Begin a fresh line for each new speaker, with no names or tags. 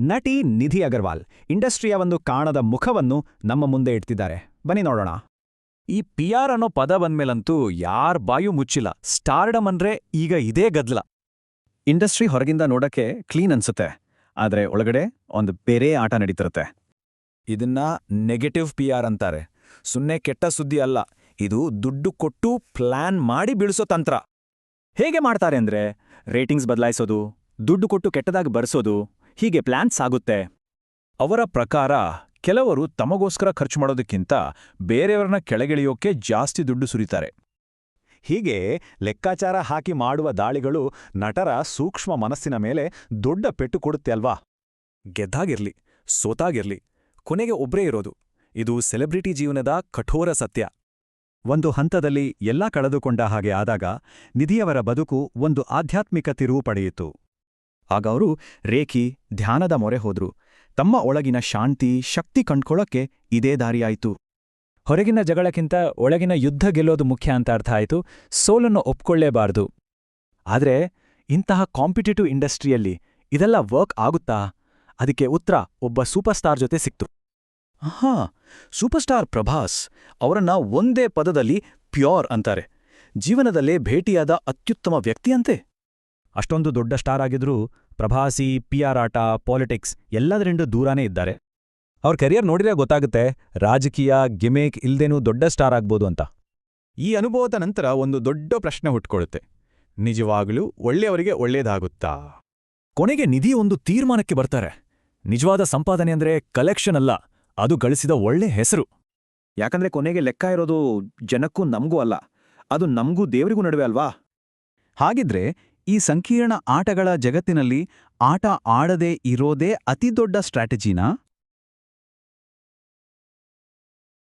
ನಟಿ ನಿಧಿ ಅಗರ್ವಾಲ್ ಇಂಡಸ್ಟ್ರಿಯ ಒಂದು ಕಾಣದ ಮುಖವನ್ನು ನಮ್ಮ ಮುಂದೆ ಇಡ್ತಿದ್ದಾರೆ. ಬನ್ನಿ ನೋಡೋಣ.
ಈ ಪಿ ಆರ್ ಅನ್ನೋ ಪದ ಬಂದ್ಮೇಲಂತೂ ಯಾರ್ ಬಾಯು ಮುಚ್ಚಿಲ್ಲ. ಸ್ಟಾರ್ಡಮ್ ಅಂದ್ರೆ ಈಗ ಇದೇ ಗದ್ಲ
ಇಂಡಸ್ಟ್ರಿ ಹೊರಗಿಂದ ನೋಡಕ್ಕೆ ಕ್ಲೀನ್ ಅನ್ಸುತ್ತೆ. ಆದ್ರೆ ಒಳಗಡೆ ಒಂದು ಬೇರೆ ಆಟ ನಡೀತಿರುತ್ತೆ.
ಇದನ್ನ ನೆಗೆಟಿವ್ ಪಿ ಆರ್ ಅಂತಾರೆ. ಸುನ್ನೆ ಕೆಟ್ಟ ಸುದ್ದಿ ಅಲ್ಲ. ಇದು ದುಡ್ಡು ಕೊಟ್ಟು ಪ್ಲಾನ್ ಮಾಡಿ ಬೀಳಿಸೋ ತಂತ್ರ.
ಹೇಗೆ ಮಾಡ್ತಾರೆ ಅಂದ್ರೆ, ರೇಟಿಂಗ್ಸ್ ಬದಲಾಯಿಸೋದು, ದುಡ್ಡು ಕೊಟ್ಟು ಕೆಟ್ಟದಾಗಿ ಬರ್ಸೋದು ಹೀಗೆ ಪ್ಲಾನ್ಸ್ ಆಗುತ್ತೆ.
ಅವರ ಪ್ರಕಾರ, ಕೆಲವರು ತಮಗೋಸ್ಕರ ಖರ್ಚು ಮಾಡೋದಕ್ಕಿಂತ ಬೇರೆಯವರನ್ನ ಕೆಳಗಿಳಿಯೋಕೆ ಜಾಸ್ತಿ ದುಡ್ಡು ಸುರಿತಾರೆ.
ಹೀಗೆ ಲೆಕ್ಕಾಚಾರ ಹಾಕಿ ಮಾಡುವ ದಾಳಿಗಳು ನಟರ ಸೂಕ್ಷ್ಮ ಮನಸ್ಸಿನ ಮೇಲೆ ದೊಡ್ಡ ಪೆಟ್ಟು ಕೊಡುತ್ತೆ ಅಲ್ವಾ?
ಗೆದ್ದಾಗಿರ್ಲಿ, ಸೋತಾಗಿರ್ಲಿ, ಕೊನೆಗೆ ಒಬ್ರೇ ಇರೋದು. ಇದು ಸೆಲೆಬ್ರಿಟಿ ಜೀವನದ ಕಠೋರ ಸತ್ಯ.
ಒಂದು ಹಂತದಲ್ಲಿ ಎಲ್ಲಾ ಕಳೆದುಕೊಂಡ ಹಾಗೆ ಆದಾಗ ನಿಧಿಯವರ ಬದುಕು ಒಂದು ಆಧ್ಯಾತ್ಮಿಕ ತಿರುವು ಪಡೆಯಿತು. ಆಗ ಅವರು ರೇಖಿ ಧ್ಯಾನದ ಮೊರೆ ಹೋದ್ರು. ತಮ್ಮ ಒಳಗಿನ ಶಾಂತಿ, ಶಕ್ತಿ ಕಂಡ್ಕೊಳ್ಳೋಕ್ಕೆ ಇದೇ ದಾರಿಯಾಯಿತು.
ಹೊರಗಿನ ಜಗಳಕ್ಕಿಂತ ಒಳಗಿನ ಯುದ್ಧ ಗೆಲ್ಲೋದು ಮುಖ್ಯ ಅಂತ ಅರ್ಥ ಆಯಿತು. ಸೋಲನ್ನು ಒಪ್ಕೊಳ್ಳೇಬಾರ್ದು. ಆದ್ರೆ ಇಂತಹ ಕಾಂಪಿಟೇಟಿವ್ ಇಂಡಸ್ಟ್ರಿಯಲ್ಲಿ ಇದೆಲ್ಲ ವರ್ಕ್ ಆಗುತ್ತಾ? ಅದಕ್ಕೆ ಉತ್ತರ ಒಬ್ಬ ಸೂಪರ್ ಸ್ಟಾರ್ ಜೊತೆ ಸಿಕ್ತು.
ಹಾ ಸೂಪರ್ ಸ್ಟಾರ್ ಪ್ರಭಾಸ್ ಅವರನ್ನ ಒಂದೇ ಪದದಲ್ಲಿ ಪ್ಯೂರ್ ಅಂತಾರೆ. ಜೀವನದಲ್ಲೇ ಭೇಟಿಯಾದ ಅತ್ಯುತ್ತಮ ವ್ಯಕ್ತಿಯಂತೆ ಅಷ್ಟೊಂದು ದೊಡ್ಡ ಸ್ಟಾರ್ ಆಗಿದ್ರೂ ಪ್ರಭಾಸಿ ಪಿ ಆರ್ ಆಟ, ಪಾಲಿಟಿಕ್ಸ್ ಎಲ್ಲದರಿಂದ ದೂರಾನೇ ಇದ್ದಾರೆ.
ಅವ್ರ ಕೆರಿಯರ್ ನೋಡಿದ್ರೆ ಗೊತ್ತಾಗುತ್ತೆ, ರಾಜಕೀಯ ಗಿಮೇಕ್ ಇಲ್ದೇನೂ ದೊಡ್ಡ ಸ್ಟಾರ್ ಆಗ್ಬೋದು ಅಂತ.
ಈ ಅನುಭವದ ನಂತರ ಒಂದು ದೊಡ್ಡ ಪ್ರಶ್ನೆ ಹುಟ್ಕೊಳ್ಳುತ್ತೆ. ನಿಜವಾಗಲೂ ಒಳ್ಳೆಯವರಿಗೆ ಒಳ್ಳೇದಾಗುತ್ತಾ?
ಕೊನೆಗೆ ನಿಧಿ ಒಂದು ತೀರ್ಮಾನಕ್ಕೆ ಬರ್ತಾರೆ. ನಿಜವಾದ ಸಂಪಾದನೆ ಅಂದ್ರೆ ಕಲೆಕ್ಷನ್ ಅಲ್ಲ, ಅದು ಗಳಿಸಿದ ಒಳ್ಳೆ ಹೆಸರು.
ಯಾಕಂದ್ರೆ ಕೊನೆಗೆ ಲೆಕ್ಕ ಇರೋದು ಜನಕ್ಕೂ ನಮಗೂ ಅಲ್ಲ, ಅದು ನಮಗೂ ದೇವರಿಗೂ ನಡುವೆ ಅಲ್ವಾ? ಹಾಗಿದ್ರೆ ಈ ಸಂಕೀರ್ಣ ಆಟಗಳ ಜಗತ್ತಿನಲ್ಲಿ ಆಟ ಆಡದೇ ಇರೋದೇ ಅತಿದೊಡ್ಡ ಸ್ಟ್ರಾಟಜಿನಾ?